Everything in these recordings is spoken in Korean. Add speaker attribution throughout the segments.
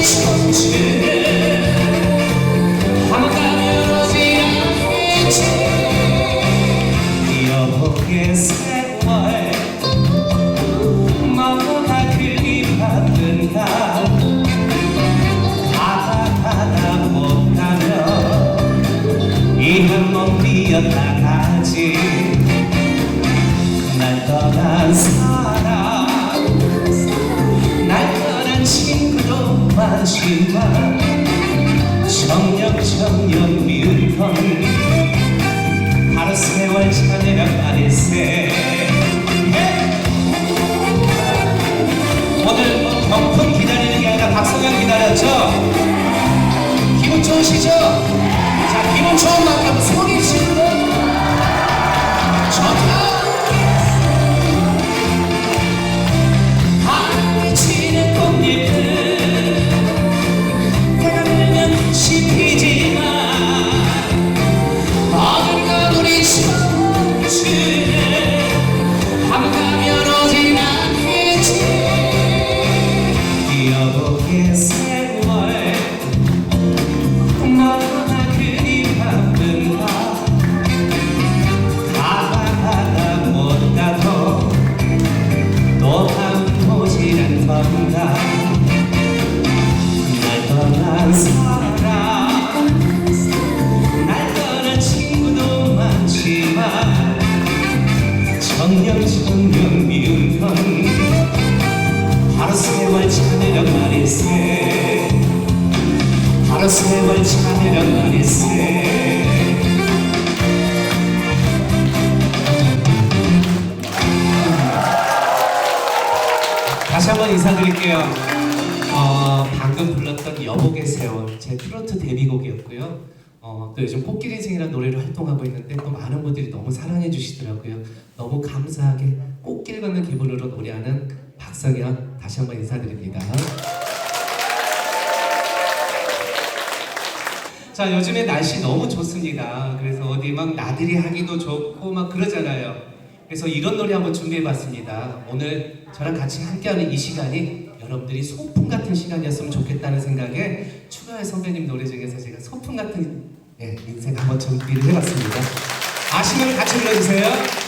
Speaker 1: 뭔 정녕 정녕 미운 건 바로 세월 차내란 말일세 오늘 뭐 경품 기다리는 게 아니라 박성현 기다렸죠? 기분 좋으시죠? 자 기분 좋은 만큼 소리 지르 세월 차내란 말일세. 바로 세월 차내란 말일세. 다시 한번 인사드릴게요. 어, 방금 불렀던 여복의 세월 제 트로트 데뷔곡이었고요. 어, 또 요즘 꽃길 인생이라는 노래로 활동하고 있는데 또 많은 분들이 너무 사랑해 주시더라고요. 너무 감사하게 꽃길 걷는 기분으로 노래하는 박성현 다시 한번 인사드립니다. 자 요즘에 날씨 너무 좋습니다. 그래서 어디 막 나들이 하기도 좋고 막 그러잖아요. 그래서 이런 노래 한번 준비해 봤습니다. 오늘 저랑 같이 함께하는 이 시간이 여러분들이 소풍 같은 시간이었으면 좋겠다는 생각에 추가열 선배님 노래 중에서 제가 소풍 같은 예, 인생 한번 준비를 해봤습니다. 아시면 같이 불러주세요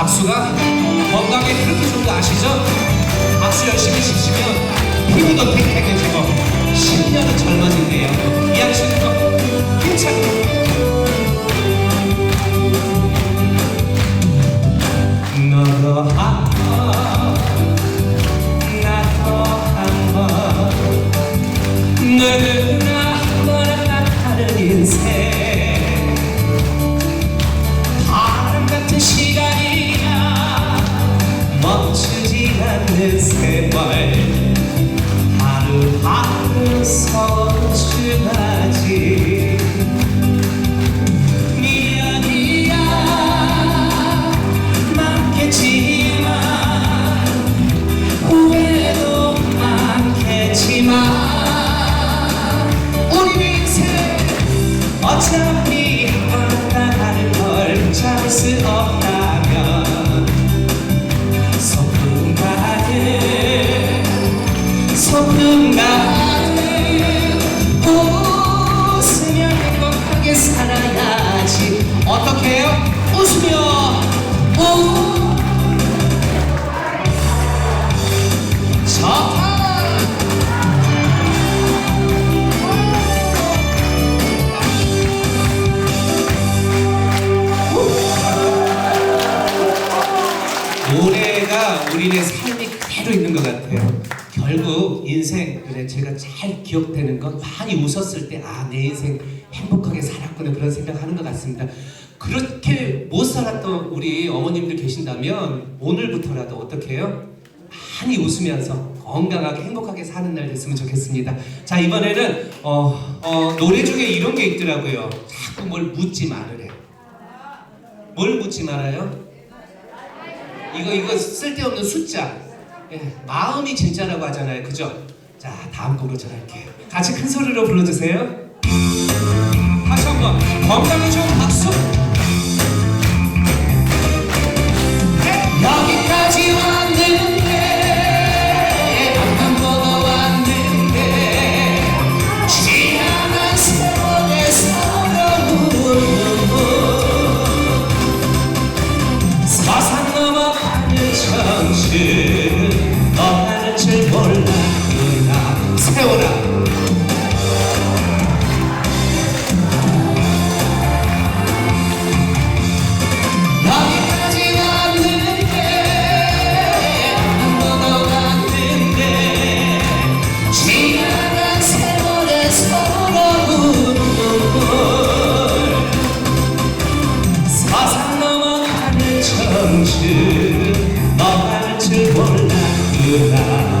Speaker 1: 박수가 건강에 그렇게 좋은 거 아시죠? 박수 열심히 치시면 피부도 탱탱해지고 10년은 젊어진대요. 이해하시 제가 잘 기억되는 건 많이 웃었을 때 아 내 인생 행복하게 살았구나 그런 생각하는 것 같습니다. 그렇게 못 살았던 우리 어머님들 계신다면 오늘부터라도 어떻게 해요? 많이 웃으면서 건강하게 행복하게 사는 날 됐으면 좋겠습니다. 자 이번에는 어, 어, 노래 중에 이런 게 있더라고요. 자꾸 뭘 묻지 말으래. 뭘 묻지 말아요? 이거 이거 쓸데없는 숫자. 예, 마음이 진짜라고 하잖아요. 그죠? 자 다음 곡으로 전할게요. 같이 큰 소리로 불러주세요. 다시 한번 건강에 좋은 박수. 여기까지 왔는데 앞만 보고 왔는데 지나간 세월의 서러운 서산 넘어 하늘 천지 너 하는 줄 몰랐구나 하늘 청춘 너할 줄 몰랐구나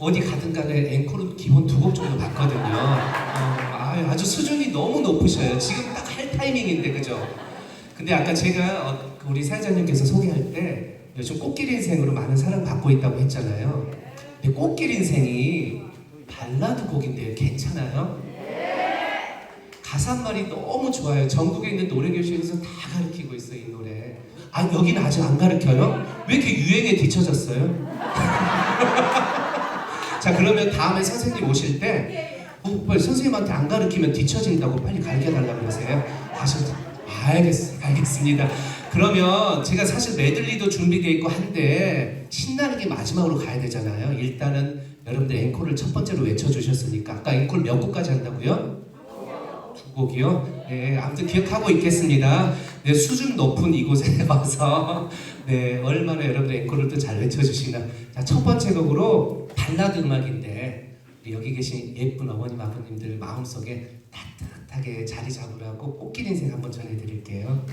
Speaker 1: 어디 가든 간에 앵콜은 기본 두 곡 정도 받거든요 어, 아, 아주 수준이 너무 높으셔요 지금 딱 할 타이밍인데 그죠? 근데 아까 제가 어, 그 우리 사회자님께서 소개할 때 요즘 꽃길 인생으로 많은 사랑 받고 있다고 했잖아요. 근데 꽃길 인생이 발라드 곡인데요. 괜찮아요? 가사말이 너무 좋아요. 전국에 있는 노래교실에서 다 가르치고 있어요, 이 노래. 아, 여기는 아직 안 가르쳐요? 왜 이렇게 유행에 뒤처졌어요? 자, 그러면 다음에 선생님 오실 때 어, 빨리 선생님한테 안 가르치면 뒤처진다고 빨리 가르쳐 달라고 그러세요. 하셔서 알겠, 알겠습니다. 그러면 제가 사실 메들리도 준비되어 있고 한데 신나는 게 마지막으로 가야 되잖아요. 일단은 여러분들 앵콜을 첫 번째로 외쳐주셨으니까 아까 앵콜 몇 곡까지 한다고요? 두 곡이요? 네, 아무튼 기억하고 있겠습니다. 네, 수준 높은 이곳에 와서 네, 얼마나 여러분들 앵콜을 또 잘 외쳐주시나. 자, 첫 번째 곡으로 발라드 음악인데 여기 계신 예쁜 어머님 아버님들 마음속에 따뜻하게 자리 잡으라고 꽃길 인생 한번 전해드릴게요.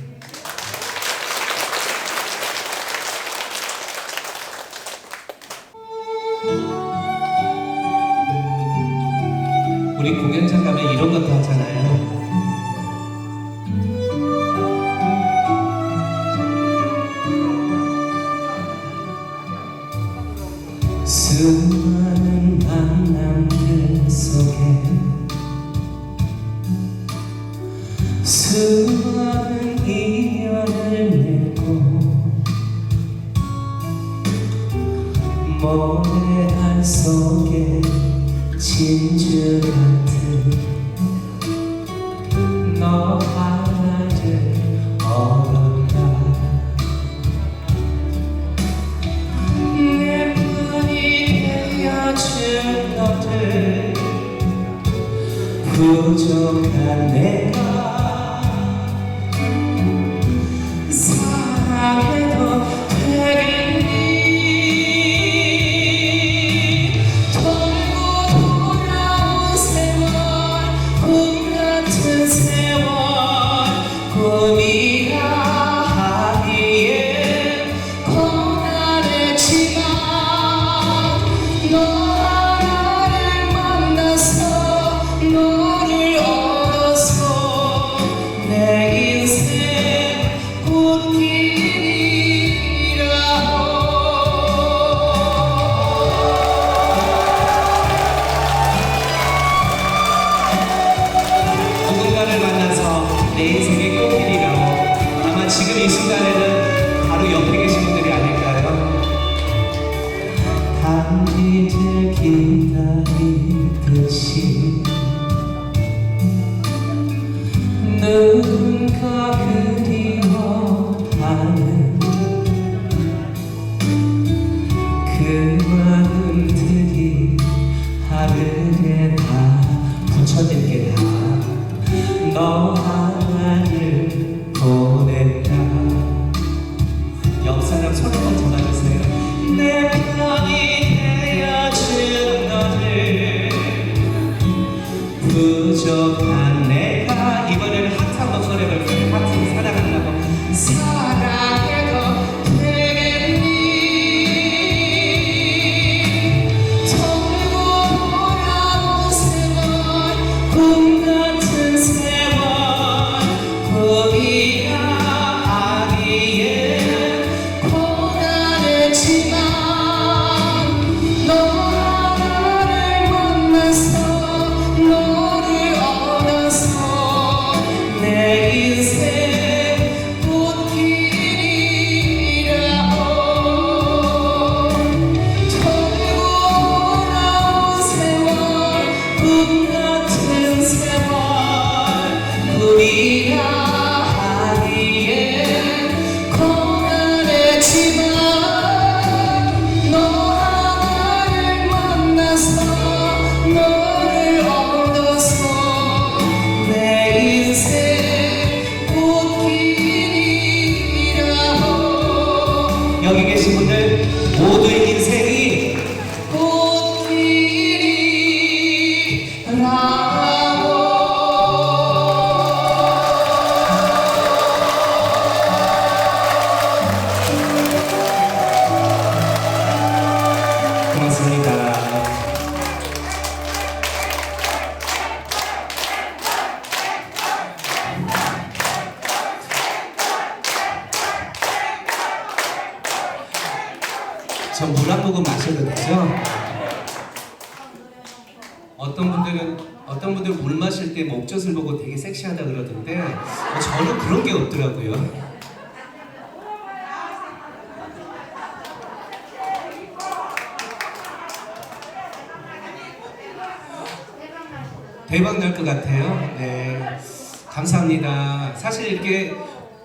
Speaker 1: 우리 공연장 가면 이런 것도 하잖아요. 단비를 기다리듯이 누군가 그리워하는 부족한 어떤 분들은 물 마실 때 목젖을 보고 되게 섹시하다 그러던데 어, 저는 그런 게 없더라고요. 대박 날 것 같아요. 네. 감사합니다. 사실 이렇게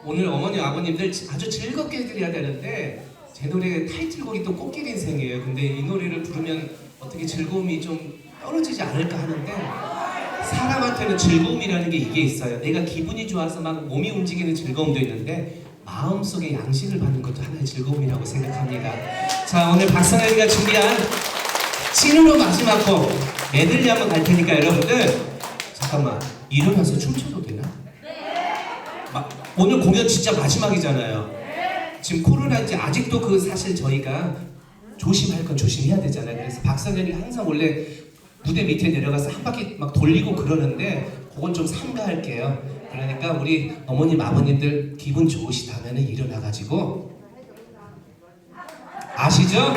Speaker 1: 오늘 어머니 아버님들 아주 즐겁게 해드려야 되는데 제 노래 타이틀곡이 또 꽃길 인생이에요. 근데 이 노래를 부르면 어떻게 즐거움이 좀 떨어지지 않을까 하는데 사람한테는 즐거움이라는 게 이게 있어요. 내가 기분이 좋아서 막 몸이 움직이는 즐거움도 있는데 마음속에 양식을 받는 것도 하나의 즐거움이라고 생각합니다. 자 오늘 박성현이가 준비한 찐으로 마지막 곡 메들리 한번 갈 테니까 여러분들 잠깐만 일어나서 춤춰도 되나? 마, 오늘 공연 진짜 마지막이잖아요. 지금 코로나인지 아직도 그 사실 저희가 조심할 건 조심해야 되잖아요. 그래서 박성현이 항상 원래 무대 밑에 내려가서 한 바퀴 막 돌리고 그러는데 그건 좀 삼가할게요. 그러니까 우리 어머님 아버님들 기분 좋으시다면 일어나가지고 아시죠?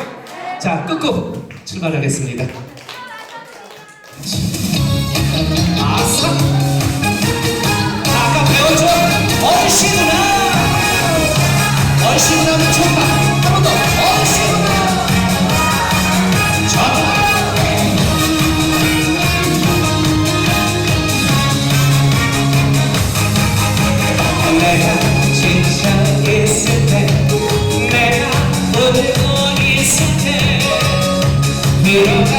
Speaker 1: 자 끝곡 출발하겠습니다. 아싸! Senhor.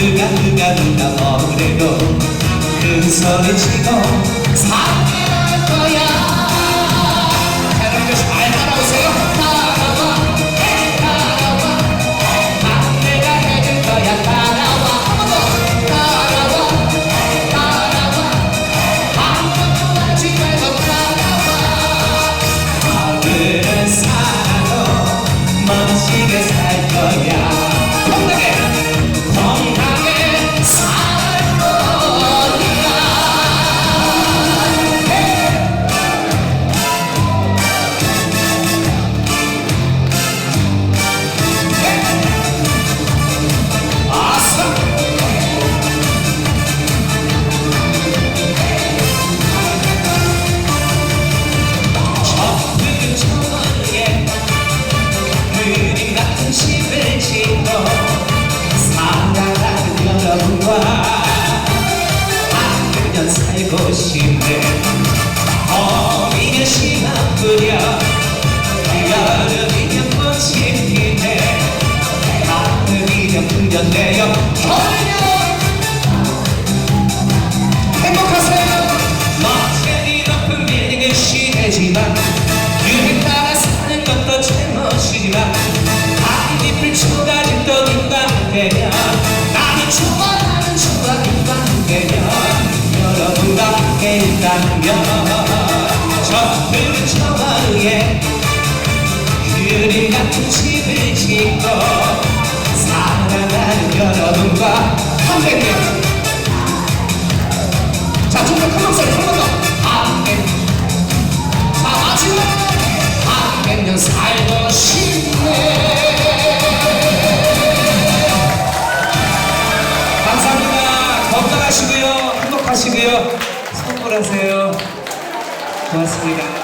Speaker 1: 누가 누가 누가 뭐래도 큰 소리 치고 여러분과 함께해요 자, 좀더 큰 목 소리 한번 더. 함께. 자, 마지막. 함께면 살고 싶네. 감사합니다. 건강하시고요. 행복하시고요. 선물하세요. 고맙습니다.